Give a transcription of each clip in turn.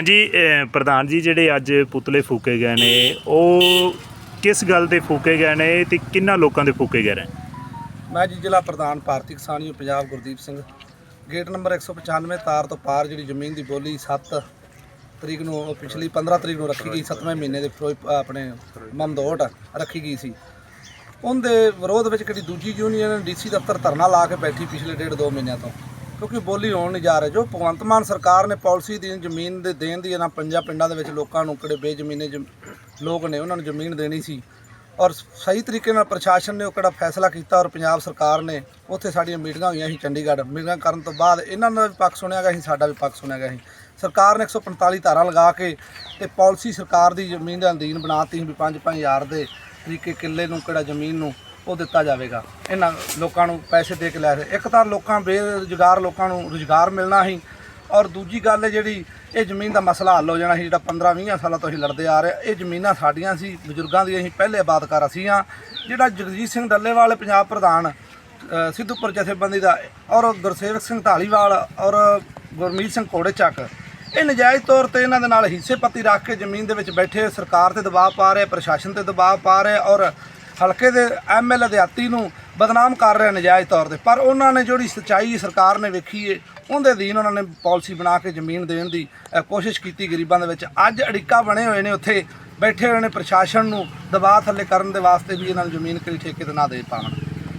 ਹਾਂਜੀ ਪ੍ਰਧਾਨ ਜੀ ਜਿਹੜੇ ਅੱਜ ਪੁਤਲੇ ਫੂਕੇ ਗਏ ਨੇ, ਉਹ ਕਿਸ ਗੱਲ ਦੇ ਫੂਕੇ ਗਏ ਨੇ ਤੇ ਕਿੰਨਾ ਲੋਕਾਂ ਦੇ ਫੂਕੇ ਗਏ ਨੇ? ਮੈਂ ਜੀ ਜ਼ਿਲ੍ਹਾ ਪ੍ਰਧਾਨ Bharti Kisan U Punjab Gurdeep Singh. Gate number 195 ਤਾਰ ਤੋਂ ਪਾਰ ਜਿਹੜੀ ਜ਼ਮੀਨ ਦੀ ਬੋਲੀ 7 ਤਰੀਕ ਨੂੰ, ਉਹ ਪਿਛਲੀ 15 ਤਰੀਕ ਨੂੰ ਰੱਖੀ ਗਈ 7ਵੇਂ ਮਹੀਨੇ ਦੇ ਆਪਣੇ ਮਮਦੋਟ ਰੱਖੀ ਗਈ ਸੀ। ਉਹਦੇ ਵਿਰੋਧ ਵਿੱਚ ਕਿਹੜੀ ਦੂਜੀ ਯੂਨੀਅਨ ਡੀਸੀ ਦਫ਼ਤਰ ਧਰਨਾ ਲਾ ਕੇ ਬੈਠੀ ਪਿਛਲੇ ਡੇਢ ਦੋ ਮਹੀਨਿਆਂ ਤੋਂ। ਕਿਉਂਕਿ ਬੋਲੀ ਹੋਣ ਨਹੀਂ ਜਾ ਰਹੇ। ਜੋ ਭਗਵੰਤ ਮਾਨ ਸਰਕਾਰ ਨੇ ਪਾਲਿਸੀ ਦੀ ਜ਼ਮੀਨ ਦੇ ਦੇਣ ਦੀ, ਇਹਨਾਂ ਪੰਜਾਂ ਪਿੰਡਾਂ ਦੇ ਵਿੱਚ ਲੋਕਾਂ ਨੂੰ ਕਿਹੜੇ ਬੇਜ਼ਮੀਨੇ ਜ਼ਮ- ਲੋਕ ਨੇ, ਉਹਨਾਂ ਨੂੰ ਜ਼ਮੀਨ ਦੇਣੀ ਸੀ। ਔਰ ਸਹੀ ਤਰੀਕੇ ਨਾਲ ਪ੍ਰਸ਼ਾਸਨ ਨੇ ਉਹ ਕਿਹੜਾ ਫੈਸਲਾ ਕੀਤਾ ਔਰ ਪੰਜਾਬ ਸਰਕਾਰ ਨੇ ਉੱਥੇ ਸਾਡੀਆਂ ਮੀਟਿੰਗਾਂ ਹੋਈਆਂ ਸੀ ਚੰਡੀਗੜ੍ਹ। ਮੀਟਿੰਗਾਂ ਕਰਨ ਤੋਂ ਬਾਅਦ ਇਹਨਾਂ ਦਾ ਵੀ ਪੱਖ ਸੁਣਿਆ ਗਿਆ ਸੀ, ਸਾਡਾ ਵੀ ਪੱਖ ਸੁਣਿਆ ਗਿਆ ਸੀ। ਸਰਕਾਰ ਨੇ 145 ਧਾਰਾ ਲਗਾ ਕੇ ਤੇ ਪਾਲਿਸੀ ਸਰਕਾਰ ਦੀ ਜ਼ਮੀਨ ਦੇ ਅਧੀਨ ਬਣਾਤੀ ਸੀ ਵੀ 5-5000 ਦੇ ਤਰੀਕੇ ਕਿੱਲੇ ਨੂੰ, ਕਿਹੜਾ ਜ਼ਮੀਨ ਨੂੰ ਉਹ ਦਿੱਤਾ ਜਾਵੇਗਾ। ਇਹਨਾਂ ਲੋਕਾਂ ਨੂੰ ਪੈਸੇ ਦੇ ਕੇ ਲੈ ਰਹੇ। ਇੱਕ ਤਾਂ ਲੋਕਾਂ, ਬੇਰੁਜ਼ਗਾਰ ਲੋਕਾਂ ਨੂੰ ਰੁਜ਼ਗਾਰ ਮਿਲਣਾ ਸੀ। ਔਰ ਦੂਜੀ ਗੱਲ ਹੈ ਜਿਹੜੀ, ਇਹ ਜ਼ਮੀਨ ਦਾ ਮਸਲਾ ਹੱਲ ਹੋ ਜਾਣਾ ਸੀ, ਜਿਹੜਾ 15-20 ਸਾਲਾਂ ਤੋਂ ਅਸੀਂ ਲੜਦੇ ਆ ਰਹੇ। ਇਹ ਜ਼ਮੀਨਾਂ ਸਾਡੀਆਂ ਸੀ, ਬਜ਼ੁਰਗਾਂ ਦੀਆਂ ਅਸੀਂ ਪਹਿਲੇ ਆਬਾਦਕਾਰ ਅਸੀਂ ਆ ਜਿਹੜਾ ਜਗਜੀਤ ਸਿੰਘ ਡੱਲੇਵਾਲ, ਪੰਜਾਬ ਪ੍ਰਧਾਨ ਸਿੱਧੂਪੁਰ ਜਥੇਬੰਦੀ ਦਾ, ਔਰ ਗੁਰਸੇਵਕ ਸਿੰਘ ਢਾਲੀਵਾਲ ਔਰ ਗੁਰਮੀਤ ਸਿੰਘ ਕੋੜੇ ਚੱਕ ਇਹ ਨਜਾਇਜ਼ ਤੌਰ ਤੇ ਇਹਨਾਂ ਦੇ ਨਾਲ ਹਿੱਸੇ ਪੱਤੀ ਰੱਖ ਕੇ ਜ਼ਮੀਨ ਦੇ ਵਿੱਚ ਬੈਠੇ, ਸਰਕਾਰ ਤੇ ਦਬਾਅ ਪਾ ਰਹੇ, ਪ੍ਰਸ਼ਾਸਨ ਤੇ ਦਬਾਅ ਪਾ ਰਹੇ, ਔਰ ਹਲਕੇ ਦੇ ਐਮਐਲਏ ਦਿਹਾਤੀ ਨੂੰ ਬਦਨਾਮ ਕਰ ਰਹੇ ਨਜਾਇਜ਼ ਤੌਰ ਤੇ। ਪਰ ਉਹਨਾਂ ਨੇ ਜਿਹੜੀ ਸੱਚਾਈ ਸਰਕਾਰ ਨੇ ਵੇਖੀ ਏ, ਉਹਦੇ ਅਧੀਨ ਉਹਨਾਂ ਨੇ ਪਾਲਿਸੀ ਬਣਾ ਕੇ ਜ਼ਮੀਨ ਦੇਣ ਦੀ ਕੋਸ਼ਿਸ਼ ਕੀਤੀ ਗਰੀਬਾਂ ਦੇ ਵਿੱਚ। ਅੱਜ ਅੜਿੱਕਾ ਬਣੇ ਹੋਏ ਨੇ ਉੱਥੇ, ਬੈਠੇ ਹੋਏ ਨੇ ਪ੍ਰਸ਼ਾਸਨ ਨੂੰ ਦਬਾਅ ਥੱਲੇ ਕਰਨ ਦੇ ਵਾਸਤੇ ਵੀ ਇਹਨਾਂ ਨੂੰ ਜ਼ਮੀਨ ਕਿਹੜੀ ਠੇਕੇ ਤੇ ਨਾ ਦੇ ਪਾਉਣ।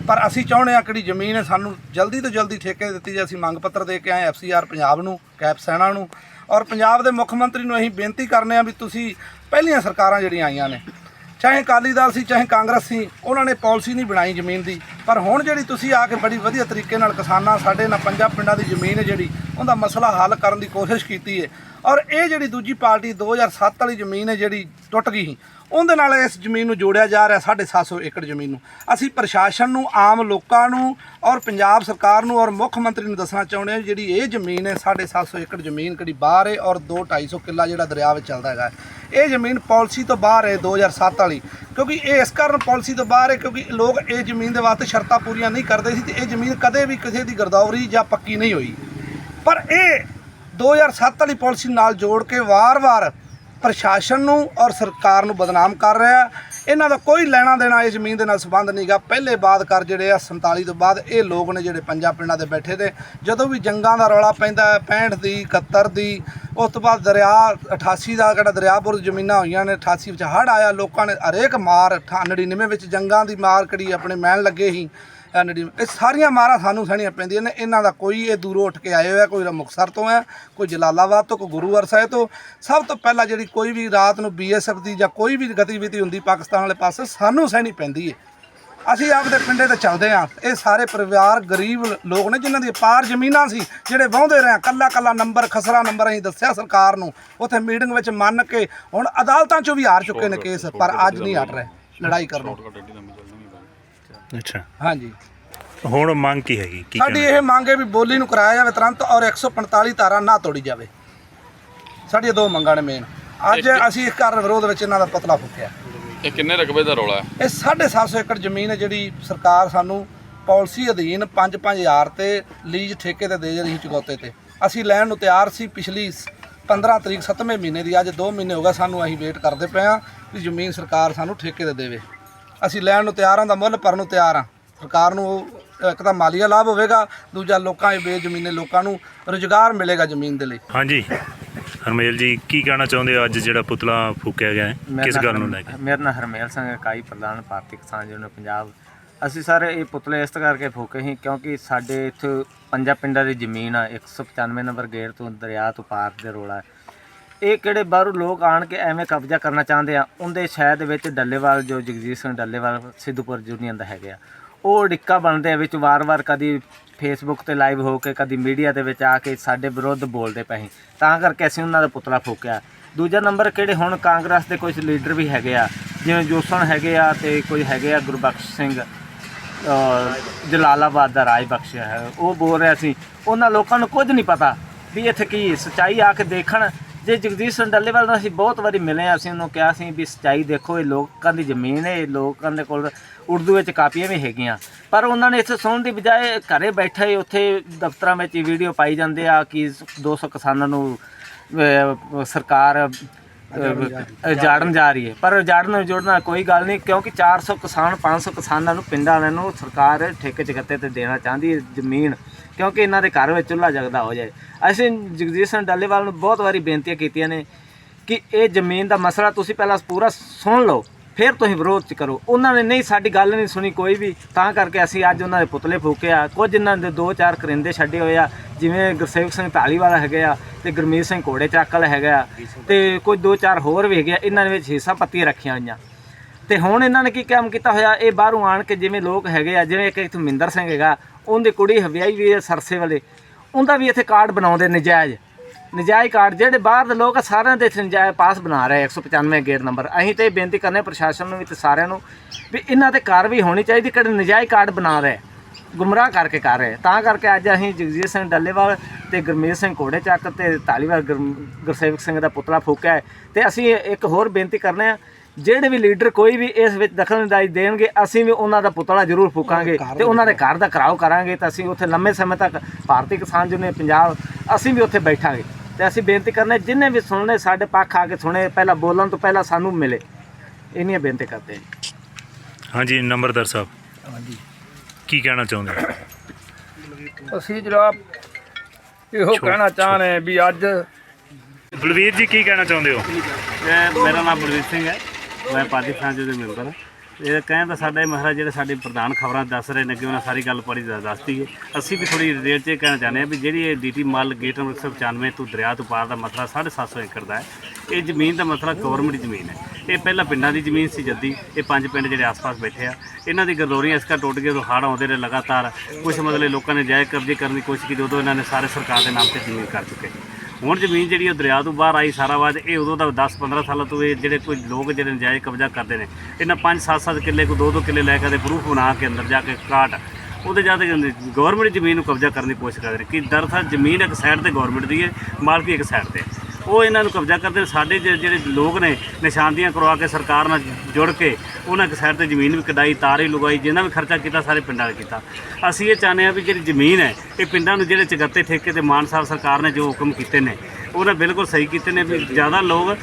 ਪਰ ਅਸੀਂ ਚਾਹੁੰਦੇ ਹਾਂ ਕਿਹੜੀ ਜ਼ਮੀਨ ਹੈ, ਸਾਨੂੰ ਜਲਦੀ ਤੋਂ ਜਲਦੀ ਠੇਕੇ ਦਿੱਤੀ ਜਾਏ। ਅਸੀਂ ਮੰਗ ਪੱਤਰ ਦੇ ਕੇ ਆਏ ਐਫਸੀਆਰ ਪੰਜਾਬ ਨੂੰ ਕੈਪ ਸੈਨਾ ਨੂੰ। ਔਰ ਪੰਜਾਬ ਦੇ ਮੁੱਖ ਮੰਤਰੀ ਨੂੰ ਅਸੀਂ ਬੇਨਤੀ ਕਰਨੇ ਆ ਵੀ ਤੁਸੀਂ ਪਹਿਲੀਆਂ ਸਰਕਾਰਾਂ ਜਿਹੜੀਆਂ ਆਈਆਂ ਨੇ ਚਾਹੇ ਅਕਾਲੀ ਦਲ ਸੀ, ਚਾਹੇ ਕਾਂਗਰਸ ਸੀ, ਉਹਨਾਂ ਨੇ ਪਾਲਿਸੀ ਨਹੀਂ ਬਣਾਈ ਜ਼ਮੀਨ ਦੀ। ਪਰ ਹੁਣ ਜਿਹੜੀ ਤੁਸੀਂ ਆ ਕੇ ਬੜੀ ਵਧੀਆ ਤਰੀਕੇ ਨਾਲ ਕਿਸਾਨਾਂ, ਸਾਡੇ ਨਾਲ ਪੰਜਾਬ ਪਿੰਡਾਂ ਦੀ ਜ਼ਮੀਨ ਹੈ ਜਿਹੜੀ, ਉਹਦਾ ਮਸਲਾ ਹੱਲ ਕਰਨ ਦੀ ਕੋਸ਼ਿਸ਼ ਕੀਤੀ ਹੈ। ਔਰ ਇਹ ਜਿਹੜੀ ਦੂਜੀ ਪਾਰਟੀ 2007 ਵਾਲੀ ਜ਼ਮੀਨ ਹੈ ਜਿਹੜੀ, ਟੁੱਟ ਗਈ ਉਹਦੇ ਨਾਲ ਇਸ ਜ਼ਮੀਨ ਨੂੰ ਜੋੜਿਆ ਜਾ ਰਿਹਾ 750 ਏਕੜ ਜ਼ਮੀਨ ਨੂੰ। ਅਸੀਂ ਪ੍ਰਸ਼ਾਸਨ ਨੂੰ, ਆਮ ਲੋਕਾਂ ਨੂੰ ਔਰ ਪੰਜਾਬ ਸਰਕਾਰ ਨੂੰ ਔਰ ਮੁੱਖ ਮੰਤਰੀ ਨੂੰ ਦੱਸਣਾ ਚਾਹੁੰਦੇ ਹਾਂ ਵੀ ਜਿਹੜੀ ਇਹ ਜ਼ਮੀਨ ਹੈ 750 ਏਕੜ ਜ਼ਮੀਨ ਕਿਹੜੀ ਬਾਹਰ ਹੈ ਔਰ 2 250 ਕਿੱਲਾ ਜਿਹੜਾ ਦਰਿਆ ਵਿੱਚ ਚੱਲਦਾ ਹੈਗਾ ਇਹ ਜ਼ਮੀਨ ਪਾਲਿਸੀ ਤੋਂ ਬਾਹਰ ਹੈ 2007 ਵਾਲੀ, ਕਿਉਂਕਿ ਇਹ ਇਸ ਕਾਰਨ ਪਾਲਿਸੀ ਤੋਂ ਬਾਹਰ ਹੈ ਕਿਉਂਕਿ ਲੋਕ ਇਹ ਜ਼ਮੀਨ ਦੇ ਵਾਸਤੇ ਸ਼ਰਤਾਂ ਪੂਰੀਆਂ ਨਹੀਂ ਕਰਦੇ ਸੀ ਤੇ ਇਹ ਜ਼ਮੀਨ ਕਦੇ ਵੀ ਕਿਸੇ ਦੀ ਗਰਦੌਰੀ ਜਾਂ ਪੱਕੀ ਨਹੀਂ ਹੋਈ। ਪਰ ਇਹ 2007 ਵਾਲੀ ਪਾਲਿਸੀ ਨਾਲ ਜੋੜ ਕੇ ਵਾਰ-ਵਾਰ ਪ੍ਰਸ਼ਾਸਨ ਨੂੰ ਔਰ ਸਰਕਾਰ ਨੂੰ ਬਦਨਾਮ ਕਰ ਰਿਹਾ ਇਹਨਾਂ ਦਾ ਕੋਈ ਲੈਣਾ ਦੇਣਾ ਇਸ ਜ਼ਮੀਨ ਦੇ ਨਾਲ ਸੰਬੰਧ ਨਹੀਂਗਾ ਪਹਿਲੇ ਬਾਅਦ ਕਰ ਜਿਹੜੇ ਆ 47 ਤੋਂ ਬਾਅਦ ਇਹ ਲੋਕ ਨੇ ਜਿਹੜੇ ਪੰਜਾਂ ਪਿੰਡਾਂ ਦੇ ਬੈਠੇ ਤੇ। ਜਦੋਂ ਵੀ ਜੰਗਾਂ ਦਾ ਰੌਲਾ ਪੈਂਦਾ ਹੈ 65 ਦੀ 71 ਦੀ, ਉਸ ਤੋਂ ਬਾਅਦ ਦਰਿਆ 88 ਦਾ ਜਿਹੜਾ ਦਰਿਆਪੁਰ ਜ਼ਮੀਨਾਂ ਹੋਈਆਂ ਨੇ 88 ਵਿੱਚ ਹੜ੍ਹ ਆਇਆ, ਲੋਕਾਂ ਨੇ ਹਰੇਕ ਮਾਰ 99 ਵਿੱਚ ਜੰਗਾਂ ਦੀ ਮਾਰ ਕਿਹੜੀ ਆਪਣੇ ਮੈਨ ਲੱਗੇ ਸੀ। ਐਨਡੀ ਇਹ ਸਾਰੀਆਂ ਮਾਰਾਂ ਸਾਨੂੰ ਸਹਿਣੀਆਂ ਪੈਂਦੀਆਂ ਨੇ। ਇਹਨਾਂ ਦਾ ਕੋਈ ਇਹ ਦੂਰੋਂ ਉੱਠ ਕੇ ਆਏ ਹੋਇਆ ਕੋਈ ਮੁਕਤਸਰ ਤੋਂ ਹੈ ਕੋਈ ਜਲਾਲਾਬਾਦ ਤੋਂ ਕੋਈ ਗੁਰੂਵਰ ਸਾਹਿਬ ਤੋਂ। ਸਭ ਤੋਂ ਪਹਿਲਾਂ ਜਿਹੜੀ ਕੋਈ ਵੀ ਰਾਤ ਨੂੰ ਬੀਐਸਐਫ ਦੀ ਜਾਂ ਕੋਈ ਵੀ ਗਤੀਵਿਧੀ ਹੁੰਦੀ ਪਾਕਿਸਤਾਨ ਵਾਲੇ ਪਾਸੇ ਸਾਨੂੰ ਸਹਿਣੀ ਪੈਂਦੀ ਹੈ ਅਸੀਂ ਆਪਦੇ ਪਿੰਡੇ ਤੇ ਚੱਲਦੇ ਆਂ। ਇਹ ਸਾਰੇ ਪਰਿਵਾਰ ਗਰੀਬ ਲੋਕ ਨੇ ਜਿਨ੍ਹਾਂ ਦੀ ਪਾਰ ਜ਼ਮੀਨਾਂ ਸੀ ਜਿਹੜੇ ਵਾਹੁੰਦੇ ਰਹੇ ਕੱਲਾ ਕੱਲਾ ਨੰਬਰ ਖਸਰਾ ਨੰਬਰ ਅਸੀਂ ਦੱਸਿਆ ਸਰਕਾਰ ਨੂੰ। ਉੱਥੇ ਮੀਟਿੰਗ ਵਿੱਚ ਮੰਨ ਕੇ ਹੁਣ ਅਦਾਲਤਾਂ 'ਚੋਂ ਵੀ ਹਾਰ ਚੁੱਕੇ ਨੇ ਕੇਸ ਪਰ ਅੱਜ ਨਹੀਂ ਹਟ ਰਹੇ। ਲੜਾਈ ਕਰਨੋਂ। ਅੱਛਾ। ਹਾਂਜੀ। ਹੁਣ ਮੰਗ ਕੀ ਹੈਗੀ? ਕੀ ਸਾਡੀ? ਇਹ ਮੰਗ ਹੈ ਵੀ ਬੋਲੀ ਨੂੰ ਕਰਾਇਆ ਜਾਵੇ ਤੁਰੰਤ ਔਰ 145 ਧਾਰਾ ਨਾ ਤੋੜੀ ਜਾਵੇ। ਸਾਡੀਆਂ ਦੋ ਮੰਗਾਂ ਨੇ ਮੇਨ ਅੱਜ ਅਸੀਂ ਇਸ ਕਾਰਨ ਵਿਰੋਧ ਵਿੱਚ ਇਹਨਾਂ ਦਾ ਪਤਲਾ ਫੁੱਕਿਆ। ਇਹ ਕਿੰਨੇ ਰਕਬੇ ਦਾ ਰੌਲਾ ਹੈ? ਇਹ 750 ਏਕੜ ਜ਼ਮੀਨ ਹੈ ਜਿਹੜੀ ਸਰਕਾਰ ਸਾਨੂੰ ਪਾਲਿਸੀ ਅਧੀਨ 5-5000 ਤੇ ਲੀਜ਼ ਠੇਕੇ ਤੇ ਦੇ ਰਹੀ ਚੁਕੌਤੇ ਤੇ। ਅਸੀਂ ਲੈਣ ਨੂੰ ਤਿਆਰ ਸੀ ਪਿਛਲੀ 15 ਤਰੀਕ 7ਵੇਂ ਮਹੀਨੇ ਦੀ। ਅੱਜ 2 ਮਹੀਨੇ ਹੋ ਗਏ ਸਾਨੂੰ ਅਸੀਂ ਵੇਟ ਕਰਦੇ ਪਏ ਆ ਵੀ ਜ਼ਮੀਨ ਸਰਕਾਰ ਸਾਨੂੰ ਠੇਕੇ ਤੇ ਦੇਵੇ। ਅਸੀਂ ਲੈਣ ਨੂੰ ਤਿਆਰ ਹਾਂ ਦਾ ਮੁੱਲ ਭਰਨ ਨੂੰ ਤਿਆਰ ਹਾਂ। ਸਰਕਾਰ ਨੂੰ ਉਹ ਇੱਕ ਤਾਂ ਮਾਲੀਆ ਲਾਭ ਹੋਵੇਗਾ ਦੂਜਾ ਲੋਕਾਂ ਦੇ ਬੇਜ਼ਮੀਨੇ ਲੋਕਾਂ ਨੂੰ ਰੁਜ਼ਗਾਰ ਮਿਲੇਗਾ ਜ਼ਮੀਨ ਦੇ ਲਈ। ਹਾਂਜੀ। ਹਰਮੇਲ ਜੀ ਕੀ ਕਹਿਣਾ ਚਾਹੁੰਦੇ ਹੋ ਅੱਜ ਜਿਹੜਾ ਪੁਤਲਾ ਫੂਕਿਆ ਗਿਆ ਹੈ? ਕਿਸ ਗੱਲ ਨੂੰ ਲੈ ਕੇ? ਮੇਰਾ ਨਾਮ ਹਰਮੇਲ ਸਿੰਘ ਇਕਾਈ ਪ੍ਰਧਾਨ ਭਾਰਤੀ ਕਿਸਾਨ ਯੂਨੀਅਨ ਪੰਜਾਬ। ਅਸੀਂ ਸਾਰੇ ਇਹ ਪੁਤਲੇ ਇਸ ਕਰਕੇ ਫੂਕੇ ਸੀ ਕਿਉਂਕਿ ਸਾਡੇ ਇੱਥੇ ਪੰਜਾਂ ਪਿੰਡਾਂ ਦੀ ਜ਼ਮੀਨ ਆ 195 ਨੰਬਰ ਗੇਟ ਤੋਂ ਦਰਿਆ ਤੋਂ ਪਾਰ ਦੇ ਰੋਲਾ ਹੈ। ਇਹ ਕਿਹੜੇ ਬਾਹਰੋਂ ਲੋਕ ਆਣ ਕੇ ਐਵੇਂ ਕਬਜ਼ਾ ਕਰਨਾ ਚਾਹੁੰਦੇ ਆ? ਉਹਦੇ ਸ਼ਹਿਰ ਦੇ ਵਿੱਚ ਡੱਲੇਵਾਲ, ਜੋ ਜਗਜੀਤ ਸਿੰਘ ਡੱਲੇਵਾਲ, ਸਿੱਧੂਪੁਰ ਯੂਨੀਅਨ ਦਾ ਹੈਗੇ ਆ। ਉਹ ਡਿੱਕਾ ਬਣਦੇ ਆ ਵਿੱਚ ਵਾਰ-ਵਾਰ ਕਦੀ ਫੇਸਬੁੱਕ ਤੇ ਲਾਈਵ ਹੋ ਕੇ, ਕਦੀ ਮੀਡੀਆ ਦੇ ਵਿੱਚ ਆ ਕੇ ਸਾਡੇ ਵਿਰੁੱਧ ਬੋਲਦੇ ਪਏ ਤਾਂ ਕਰਕੇ ਅਸੀਂ ਉਹਨਾਂ ਦਾ ਪੁਤਲਾ ਫੂਕਿਆ। ਦੂਜਾ ਨੰਬਰ ਕਿਹੜੇ? ਹੁਣ ਕਾਂਗਰਸ ਦੇ ਕੁਝ ਲੀਡਰ ਵੀ ਹੈਗੇ ਆ। ਜਿਵੇਂ ਜੋਸਣ ਹੈਗੇ ਆ ਤੇ ਕੋਈ ਹੈਗੇ ਆ ਗੁਰਬਖਸ਼ ਸਿੰਘ ਜਲਾਲਾਬਾਦ ਦਾ ਰਾਜ ਬਖਸ਼ਿਆ ਹੈ। ਉਹ ਬੋਲ ਰਿਹਾ ਸੀ। ਉਹਨਾਂ ਲੋਕਾਂ ਨੂੰ ਕੁਝ ਨਹੀਂ ਪਤਾ ਵੀ ਇੱਥੇ ਕੀ ਸਚਾਈ ਆ ਕੇ ਦੇਖਣ ਜੇ ਜਗਦੀਸ਼ ਸਿੰਘ ਡੱਲੇਵਾਲ ਨਾਲ ਅਸੀਂ ਬਹੁਤ ਵਾਰੀ ਮਿਲੇ ਹਾਂ, ਅਸੀਂ ਉਹਨੂੰ ਕਿਹਾ ਸੀ ਵੀ ਸਚਾਈ ਦੇਖੋ ਇਹ ਲੋਕਾਂ ਦੀ ਜ਼ਮੀਨ ਹੈ ਇਹ ਲੋਕਾਂ ਦੇ ਕੋਲ ਉਰਦੂ ਵਿੱਚ ਕਾਪੀਆਂ ਵੀ ਹੈਗੀਆਂ। ਪਰ ਉਹਨਾਂ ਨੇ ਇੱਥੇ ਸੁਣਨ ਦੀ ਬਜਾਏ ਘਰੇ ਬੈਠੇ ਹੀ ਉੱਥੇ ਦਫ਼ਤਰਾਂ ਵਿੱਚ ਵੀਡੀਓ ਪਾਈ ਜਾਂਦੇ ਆ ਕਿ 200 ਕਿਸਾਨਾਂ ਨੂੰ ਸਰਕਾਰ ਅਹ, ਜਾੜਨ ਜਾ ਰਹੀ ਹੈ। ਪਰ ਜਾੜਨ ਜੋੜਨਾ ਕੋਈ ਗੱਲ ਨਹੀਂ ਕਿਉਂਕਿ 400 ਕਿਸਾਨ 500 ਕਿਸਾਨਾਂ ਨੂੰ ਪਿੰਡਾਂ ਵਾਲਿਆਂ ਨੂੰ ਸਰਕਾਰ ਠੇਕੇ ਚਕੱਤੇ ਤੇ ਦੇਣਾ ਚਾਹੁੰਦੀ ਹੈ ਜ਼ਮੀਨ ਕਿਉਂਕਿ ਇਹਨਾਂ ਦੇ ਘਰ ਵਿੱਚ ਚੁੱਲ੍ਹਾ ਜਗਦਾ ਹੋ ਜਾਏ। ਅਸੀਂ ਜਗਜੀਤ ਸਿੰਘ ਡੱਲੇਵਾਲ ਨੂੰ ਬਹੁਤ ਵਾਰੀ ਬੇਨਤੀਆਂ ਕੀਤੀਆਂ ਨੇ ਕਿ ਇਹ ਜ਼ਮੀਨ ਦਾ ਮਸਲਾ ਤੁਸੀਂ ਪਹਿਲਾਂ ਪੂਰਾ ਸੁਣ ਲਓ, ਫਿਰ ਤੁਸੀਂ ਵਿਰੋਧ ਚ ਕਰੋ। ਉਹਨਾਂ ਨੇ ਨਹੀਂ, ਸਾਡੀ ਗੱਲ ਨਹੀਂ ਸੁਣੀ ਕੋਈ ਵੀ, ਤਾਂ ਕਰਕੇ ਅਸੀਂ ਅੱਜ ਉਹਨਾਂ ਦੇ ਪੁਤਲੇ ਫੂਕੇ ਆ। ਕੁਝ ਇਹਨਾਂ ਦੇ ਦੋ ਚਾਰ ਕਰਿੰਦੇ ਛੱਡੇ ਹੋਏ ਆ, ਜਿਵੇਂ ਗੁਰਸੇਵਕ ਸਿੰਘ ਢਾਲੀਵਾਲਾ ਹੈਗੇ ਆ ਤੇ ਗੁਰਮੀਤ ਸਿੰਘ ਘੋੜੇ ਚੱਕਲ ਹੈਗਾ ਆ ਤੇ ਕੁਝ ਦੋ ਚਾਰ ਹੋਰ ਵੀ ਹੈਗੇ ਆ, ਇਹਨਾਂ ਦੇ ਵਿੱਚ ਹਿੱਸਾ ਪੱਤੀ ਰੱਖੀਆਂ ਹੋਈਆਂ। ਤੇ ਹੁਣ ਇਹਨਾਂ ਨੇ ਕੀ ਕੰਮ ਕੀਤਾ ਹੋਇਆ? ਇਹ ਬਾਹਰੋਂ ਆਣ ਕੇ ਜਿਵੇਂ ਲੋਕ ਹੈਗੇ ਆ, ਜਿਵੇਂ ਇੱਕ ਇੱਥੇ ਮਿੰਦਰ ਸਿੰਘ ਹੈਗਾ ਉਹਦੀ ਕੁੜੀ ਹਵਿਆਈ ਵੀ ਹੈ ਸਰਸੇ ਵਾਲੇ। ਉਹਦਾ ਵੀ ਇੱਥੇ ਕਾਰਡ ਬਣਾਉਂਦੇ ਨਜਾਇਜ਼। ਨਜਾਇਜ਼ ਕਾਰਡ ਜਿਹੜੇ ਬਾਹਰ ਦੇ ਲੋਕ ਆ, ਸਾਰਿਆਂ ਦੇ ਇੱਥੇ ਨਜਾਇਜ਼ ਪਾਸ ਬਣਾ ਰਹੇ 195 ਗੇਟ ਨੰਬਰ। ਅਸੀਂ ਤੇ ਇਹ ਬੇਨਤੀ ਕਰਨੇ ਪ੍ਰਸ਼ਾਸਨ ਨੂੰ ਵੀ ਤੇ ਸਾਰਿਆਂ ਨੂੰ ਵੀ ਇਹਨਾਂ ਤੇ ਕਾਰਵਾਈ ਹੋਣੀ ਚਾਹੀਦੀ ਕਿਹੜੇ ਨਜਾਇਜ਼ ਕਾਰਡ ਬਣਾ ਰਹੇ ਗੁੰਮਰਾਹ ਕਰਕੇ ਕਰ ਰਹੇ ਤਾਂ ਕਰਕੇ ਅੱਜ ਅਸੀਂ ਜਗਜੀਤ ਸਿੰਘ ਡੱਲੇਵਾਲ ਤੇ ਗੁਰਮੀਤ ਸਿੰਘ ਘੋੜੇ ਚੱਕ ਤੇ ਧਾਲੀਵਾਲ ਗੁਰਮ- ਗੁਰਸੇਵਕ ਸਿੰਘ ਦਾ ਪੁਤਲਾ ਫੂਕਿਆ ਹੈ। ਤੇ ਅਸੀਂ ਇੱਕ ਹੋਰ ਬੇਨਤੀ ਕਰਨੇ ਆ ਜਿਹੜੇ ਵੀ ਲੀਡਰ ਕੋਈ ਵੀ ਇਸ ਵਿੱਚ ਦਖਲਅੰਦਾਜ਼ੀ ਦੇਣਗੇ ਅਸੀਂ ਵੀ ਉਹਨਾਂ ਦਾ ਪੁਤਲਾ ਜ਼ਰੂਰ ਫੂਕਾਂਗੇ ਤੇ ਉਹਨਾਂ ਦੇ ਘਰ ਦਾ ਘਰਾਓ ਕਰਾਂਗੇ ਤਾਂ ਅਸੀਂ ਉੱਥੇ ਲੰਮੇ ਸਮੇਂ ਤੱਕ ਭਾਰਤੀ ਕਿਸਾਨ ਯੂਨੀਅਨ ਪੰਜਾਬ ਅਸੀਂ ਵੀ ਉੱਥੇ ਬੈਠਾਂਗੇ। ਤੇ ਅਸੀਂ ਬੇਨਤੀ ਕਰਨੇ ਜਿੰਨੇ ਵੀ ਸੁਣਨੇ ਸਾਡੇ ਪੱਖ ਆ ਕੇ ਸੁਣੇ ਪਹਿਲਾਂ ਬੋਲਣ ਤੋਂ ਪਹਿਲਾਂ ਸਾਨੂੰ ਮਿਲੇ। ਇੰਨੀਆਂ ਬੇਨਤੀ ਕਰਦੇ ਹਾਂ। ਜੀ। ਹਾਂਜੀ ਨੰਬਰਦਾਰ ਸਾਹਿਬ। ਹਾਂਜੀ। ਕੀ ਕਹਿਣਾ ਚਾਹੁੰਦੇ ਹੋ? ਅਸੀਂ ਜਨਾਬ ਇਹੋ ਕਹਿਣਾ ਚਾਹਨੇ ਵੀ ਅੱਜ ਬਲਵੀਰ ਜੀ ਕੀ ਕਹਿਣਾ ਚਾਹੁੰਦੇ ਹੋ? ਮੈਂ ਮੇਰਾ ਨਾਮ ਬਲਵੀਰ ਸਿੰਘ ਹੈ। ਮੈਂ ਪਾਰਟੀ ਫਰਾਂਸ ਦੇ ਮੈਂਬਰ ਹਾਂ ਇਹ ਕਹਿਣ ਦਾ ਸਾਡਾ ਇਹ ਮਹਾਰਾਜ, ਜਿਹੜੇ ਸਾਡੇ ਪ੍ਰਧਾਨ ਖਬਰਾਂ ਦੱਸ ਰਹੇ ਨੇ ਕਿ ਉਹਨਾਂ ਸਾਰੀ ਗੱਲ ਪੜੀ ਦੱਸਤੀ ਹੈ। ਅਸੀਂ ਵੀ ਥੋੜੀ ਡਿਟੇਲ 'ਚ ਇਹ ਕਹਿਣਾ ਚਾਹੁੰਦੇ ਹਾਂ ਵੀ ਜਿਹੜੀ ਇਹ ਡੀਟੀ ਮੱਲ ਗੇਟ ਨੰਬਰ 195 ਤੋਂ ਦਰਿਆ ਤੋਂ ਪਾਰ ਦਾ ਮਸਲਾ 750 ਏਕੜ ਦਾ ਹੈ, ਇਹ ਜ਼ਮੀਨ ਦਾ ਮਸਲਾ ਗਵਰਨਮੈਂਟ ਜ਼ਮੀਨ ਹੈ। ਇਹ ਪਹਿਲਾਂ ਪਿੰਡਾਂ ਦੀ ਜ਼ਮੀਨ ਸੀ ਜੱਦੀ, ਇਹ ਪੰਜ ਪਿੰਡ ਜਿਹੜੇ ਆਸ-ਪਾਸ ਬੈਠੇ ਆ। ਇਹਨਾਂ ਦੀ ਗਰਦੋਰੀਆਂ ਇਸ ਕਾ ਟੁੱਟ ਗਏ ਤੋਂ ਹੜ੍ਹ ਆਉਂਦੇ ਨੇ ਲਗਾਤਾਰ। ਕੁਝ ਮਤਲਬ ਲੋਕਾਂ ਨੇ ਜਾਇਜ਼ ਕਬਜ਼ੇ ਕਰਨ ਦੀ ਕੋਸ਼ਿਸ਼ ਕੀਤੀ, ਉਦੋਂ ਇਹਨਾਂ ਨੇ ਸਾਰੇ ਸਰਕਾਰ ਦੇ ਨਾਮ ਤੇ ਜ਼ਮੀਨ ਕਰ ਚੁੱਕੇ। ਹੁਣ ਜ਼ਮੀਨ ਜਿਹੜੀ ਉਹ ਦਰਿਆ ਤੋਂ ਬਾਹਰ ਆਈ ਸਾਰਾ ਬਾਅਦ, ਇਹ ਉਦੋਂ ਦਾ 10-15 ਸਾਲਾਂ ਤੋਂ ਇਹ ਜਿਹੜੇ ਕੋਈ ਲੋਕ ਜਿਹੜੇ ਨਜਾਇਜ਼ ਕਬਜ਼ਾ ਕਰਦੇ ਨੇ, ਇਹਨਾਂ 5-7-7 ਕਿੱਲੇ ਕੋ 2-2 ਕਿੱਲੇ ਲੈ ਕੇ ਤੇ ਪ੍ਰੂਫ ਬਣਾ ਕੇ ਅੰਦਰ ਜਾ ਕੇ ਕਾਟ, ਉਹਦੇ ਜਾ ਕੇ ਗਵਰਨਮੈਂਟ ਜ਼ਮੀਨ ਨੂੰ ਕਬਜ਼ਾ ਕਰਨ ਦੀ ਕੋਸ਼ਿਸ਼ ਕਰ ਰਹੀ ਕਿ ਦਰਅਸਲ ਜ਼ਮੀਨ ਇੱਕ ਸਾਈਡ ਤੇ ਗਵਰਨਮੈਂਟ ਦੀ ਹੈ, ਮਾਲਕੀ ਇੱਕ ਸਾਈਡ ਤੇ ਉਹ ਇਹਨਾਂ ਨੂੰ ਕਬਜ਼ਾ ਕਰਦੇ ਨੇ। ਸਾਡੇ ਜਿਹੜੇ ਜਿਹੜੇ ਲੋਕ ਨੇ, ਨਿਸ਼ਾਨਦੀਆਂ ਕਰਵਾ ਕੇ ਸਰਕਾਰ ਨਾਲ ਜੁੜ ਕੇ ਉਹਨਾਂ ਇੱਕ ਸਾਈਡ ਤੇ ਜ਼ਮੀਨ ਵੀ ਕਢਾਈ, ਤਾਰ ਵੀ ਲਗਾਈ, ਜਿੰਨਾ ਵੀ ਖਰਚਾ ਕੀਤਾ, ਸਾਰੇ ਪਿੰਡਾਂ ਨੇ ਕੀਤਾ। ਅਸੀਂ ਇਹ ਚਾਹੁੰਦੇ ਹਾਂ ਵੀ ਜਿਹੜੀ ਜ਼ਮੀਨ ਹੈ, ਇਹ ਪਿੰਡਾਂ ਨੂੰ ਜਿਹੜੇ ਚਗੱਤੇ ਠੇਕੇ ਤੇ ਮਾਨ ਸਾਹਿਬ ਸਰਕਾਰ ਨੇ ਜੋ ਹੁਕਮ ਕੀਤੇ ਨੇ, ਉਹਨੇ ਬਿਲਕੁਲ ਸਹੀ ਕੀਤੇ ਨੇ ਵੀ ਜ਼ਿਆਦਾ ਲੋਕ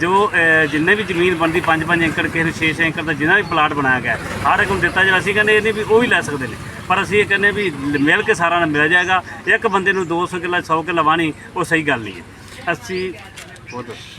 ਜੋ ਜਿੰਨੇ ਵੀ ਜ਼ਮੀਨ ਬਣਦੀ 5-5 ਏਕੜ, ਕਿਸੇ ਨੂੰ 6-6 ਏਕੜ ਦਾ ਜਿੰਨਾ ਵੀ ਪਲਾਟ ਬਣਾਇਆ ਗਿਆ, ਹਰ ਇੱਕ ਨੂੰ ਦਿੱਤਾ ਜਾਵੇ। ਅਸੀਂ ਕਹਿੰਦੇ ਇਹ ਨਹੀਂ ਵੀ ਉਹ ਹੀ ਲੈ ਸਕਦੇ ਨੇ। ਪਰ ਅਸੀਂ ਇਹ ਕਹਿੰਦੇ ਵੀ ਮਿਲ ਕੇ ਸਾਰਾ ਨਾਲ ਮਿਲ ਜਾਏਗਾ। ਇੱਕ ਬੰਦੇ ਨੂੰ 200 ਕਿੱਲਾ 100 ਕਿੱਲਾ ਵਾਣੀ, ਉਹ ਸਹੀ ਗੱਲ ਨਹੀਂ ਹੈ। ਅਸੀਂ।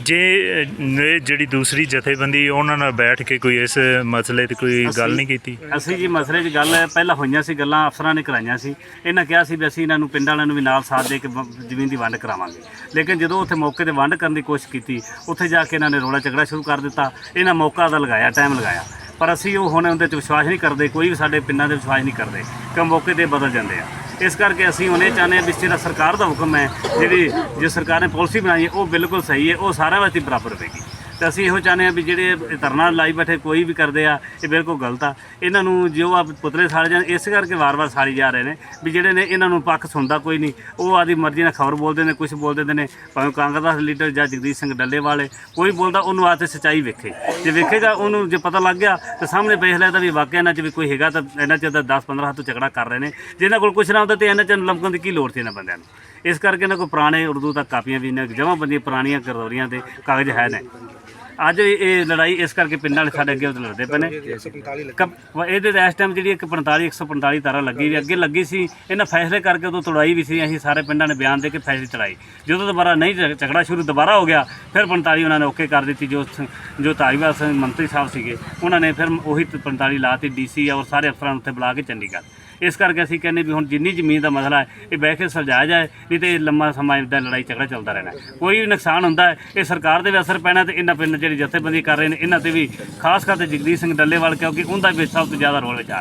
ਜੇ ਇਹ ਜਿਹੜੀ ਦੂਸਰੀ ਜਥੇਬੰਦੀ ਉਹਨਾਂ ਨਾਲ ਬੈਠ ਕੇ ਕੋਈ ਇਸ ਮਸਲੇ ਤੇ ਕੋਈ ਗੱਲ ਨਹੀਂ ਕੀਤੀ? ਅਸੀਂ ਜੀ ਮਸਲੇ 'ਚ ਗੱਲ ਪਹਿਲਾਂ ਹੋਈਆਂ ਸੀ ਗੱਲਾਂ ਅਫਸਰਾਂ ਨੇ ਕਰਾਈਆਂ ਸੀ। ਇਹਨਾਂ ਕਿਹਾ ਸੀ ਵੀ ਅਸੀਂ ਇਹਨਾਂ ਨੂੰ ਪਿੰਡਾਂ ਵਾਲਿਆਂ ਨੂੰ ਵੀ ਨਾਲ ਸਾਥ ਦੇ ਕੇ ਵ- ਜ਼ਮੀਨ ਦੀ ਵੰਡ ਕਰਾਵਾਂਗੇ। ਲੇਕਿਨ ਜਦੋਂ ਉੱਥੇ ਮੌਕੇ ਤੇ ਵੰਡ ਕਰਨ ਦੀ ਕੋਸ਼ਿਸ਼ ਕੀਤੀ ਉੱਥੇ ਜਾ ਕੇ ਇਹਨਾਂ ਨੇ ਰੋਲਾ ਝਗੜਾ ਸ਼ੁਰੂ ਕਰ ਦਿੱਤਾ। ਇਹਨਾਂ ਮੌਕਾ ਦਾ ਲਗਾਇਆ ਟਾਈਮ ਲਗਾਇਆ। ਪਰ ਅਸੀਂ ਉਹ ਹੁਣ ਉਹਦੇ ਤੇ ਵਿਸ਼ਵਾਸ ਨਹੀਂ ਕਰਦੇ ਕੋਈ ਵੀ ਸਾਡੇ ਪਿੰਡਾਂ ਦੇ ਵਿਸ਼ਵਾਸ ਨਹੀਂ ਕਰਦੇ। ਕਿ ਮੌਕੇ ਤੇ ਬਦਲ ਜਾਂਦੇ ਆ। ਇਸ ਕਰਕੇ ਅਸੀਂ ਹੁਣ ਇਹ ਚਾਹੁੰਦੇ ਹਾਂ ਵੀ ਜਿਹੜਾ ਸਰਕਾਰ ਦਾ ਹੁਕਮ ਹੈ, ਜਿਹੜੀ ਜੇ ਸਰਕਾਰ ਨੇ ਪਾਲਿਸੀ ਬਣਾਈ ਹੈ, ਉਹ ਬਿਲਕੁਲ ਸਹੀ ਹੈ, ਉਹ ਸਾਰਿਆਂ ਵਾਸਤੇ ਬਰਾਬਰ ਹੋਵੇਗੀ। ਤੇ ਅਸੀਂ ਇਹੋ ਚਾਹੁੰਦੇ ਹਾਂ ਵੀ ਜਿਹੜੇ ਇਹ ਧਰਨਾ ਲਾਈ ਬੈਠੇ ਕੋਈ ਵੀ ਕਰਦੇ ਆ, ਇਹ ਬਿਲਕੁਲ ਗਲਤ ਆ। ਇਹਨਾਂ ਨੂੰ ਜੋ ਆ ਪੁਤਲੇ ਸਾੜੇ ਜਾਣ, ਇਸ ਕਰਕੇ ਵਾਰ-ਵਾਰ ਸਾੜੀ ਜਾ ਰਹੇ ਨੇ ਵੀ ਜਿਹੜੇ ਨੇ ਇਹਨਾਂ ਨੂੰ ਪੱਖ ਸੁਣਦਾ ਕੋਈ ਨਹੀਂ। ਉਹ ਆਦੀ ਮਰਜ਼ੀ ਨਾਲ ਖਬਰ ਬੋਲਦੇ ਨੇ ਕੁਝ ਬੋਲ ਦਿੰਦੇ ਨੇ। ਭਾਵੇਂ ਕਾਂਗਰਸ ਦਾ ਲੀਡਰ ਜਾਂ ਜਗਦੀਸ਼ ਸਿੰਘ ਡੱਲੇ ਵਾਲੇ ਕੋਈ ਬੋਲਦਾ ਉਹਨੂੰ ਆ ਤੇ ਸੱਚਾਈ ਵੇਖੇ। ਜੇ ਵੇਖੇਗਾ ਉਹਨੂੰ ਜੇ ਪਤਾ ਲੱਗ ਗਿਆ, ਤਾਂ ਸਾਹਮਣੇ ਵੇਖ ਲੈਦਾ ਵੀ ਵਾਕਿਆ ਇਹਨਾਂ 'ਚ ਵੀ ਕੋਈ ਹੈਗਾ ਤਾਂ ਇਹਨਾਂ 'ਚ ਤਾਂ 10-15 ਹੱਥ ਤੋਂ ਝਗੜਾ ਕਰ ਰਹੇ ਨੇ। ਜਿਹਨਾਂ ਕੋਲ ਕੁਛ ਨਾ ਹੁੰਦਾ ਤੇ ਇਹਨਾਂ 'ਚ ਲੰਮਕਣ ਦੀ ਕੀ ਲੋੜ ਸੀ ਇਹਨਾਂ ਬੰਦਿਆਂ ਨੂੰ? ਇਸ ਕਰਕੇ ਇਹਨਾਂ ਕੋਲ ਪੁਰਾਣੇ ਉਰਦੂ ਤੱਕ ਕਾਪੀਆਂ ਵੀ ਇਹਨਾਂ ਜਮ੍ਹਾਂ ਬੰਦੀਆਂ ਪੁਰਾਣੀਆਂ ਗਰਦੌਰੀਆਂ ਦੇ ਕਾਗਜ਼ ਹੈ ਨੇ। ਅੱਜ ਇਹ ਲੜਾਈ ਇਸ ਕਰਕੇ ਪਿੰਡਾਂ ਵਾਲੇ ਸਾਡੇ ਅੱਗੇ ਲੜਦੇ ਪਏ ਨੇ। ਕਬ- ਇਹਦੇ ਤੇ ਇਸ ਟਾਈਮ ਜਿਹੜੀ 145 145 ਤਾਰਾ ਲੱਗੀ ਵੀ, ਅੱਗੇ ਲੱਗੀ ਸੀ, ਇਹਨਾਂ ਫੈਸਲੇ ਕਰਕੇ ਉਦੋਂ ਤੁੜਾਈ ਵੀ ਸੀ, ਅਸੀਂ ਸਾਰੇ ਪਿੰਡਾਂ ਨੇ ਬਿਆਨ ਦੇ ਕੇ ਫੈਸਲੇ ਚੜਾਈ ਜਦੋਂ ਦੁਬਾਰਾ ਨਹੀਂ ਝ- ਝਗੜਾ ਸ਼ੁਰੂ ਦੁਬਾਰਾ ਹੋ ਗਿਆ, ਫਿਰ 45 ਉਹਨਾਂ ਨੇ ਓਕੇ ਕਰ ਦਿੱਤੀ, ਜੋ ਸ- ਜੋ ਧਾਰੀਵਾਲ ਸਿੰਘ ਮੰਤਰੀ ਸਾਹਿਬ ਸੀਗੇ, ਉਹਨਾਂ ਨੇ ਫਿਰ ਉਹੀ 45 ਲਾਤੀ ਡੀਸੀ ਔਰ ਸਾਰੇ ਅਫਸਰਾਂ ਨੂੰ ਉੱਥੇ ਬੁਲਾ ਕੇ ਚੰਡੀਗੜ੍ਹ। ਇਸ ਕਰਕੇ ਅਸੀਂ ਕਹਿੰਦੇ ਵੀ ਹੁਣ ਜਿੰਨੀ ਜ਼ਮੀਨ ਦਾ ਮਸਲਾ ਹੈ, ਇਹ ਬਹਿ ਕੇ ਸੁਲਝਾਇਆ ਜਾਏ, ਨਹੀਂ ਤੇ ਇਹ ਲੰਮਾ ਸਮਾਂ ਦਾ ਲੜਾਈ ਝਗੜਾ ਚੱਲਦਾ ਰਹਿਣਾ ਕੋਈ ਵੀ ਨੁਕਸਾਨ ਹੁੰਦਾ ਹੈ, ਇਹ ਸਰਕਾਰ ਦੇ ਵੀ ਅਸਰ ਪੈਣਾ ਤੇ ਇਹਨਾਂ ਪਿੰਡ ਜਿਹੜੀ ਜਥੇਬੰਦੀ ਕਰ ਰਹੇ ਨੇ, ਇਹਨਾਂ ਤੇ ਵੀ, ਖਾਸ ਕਰਕੇ ਜਗਦੀਸ਼ ਸਿੰਘ ਡੱਲੇਵਾਲ, ਕਿਉਂਕਿ ਉਹਦਾ ਵੀ ਸਭ ਤੋਂ ਜ਼ਿਆਦਾ ਰੋਲ ਵਿਚਾਰ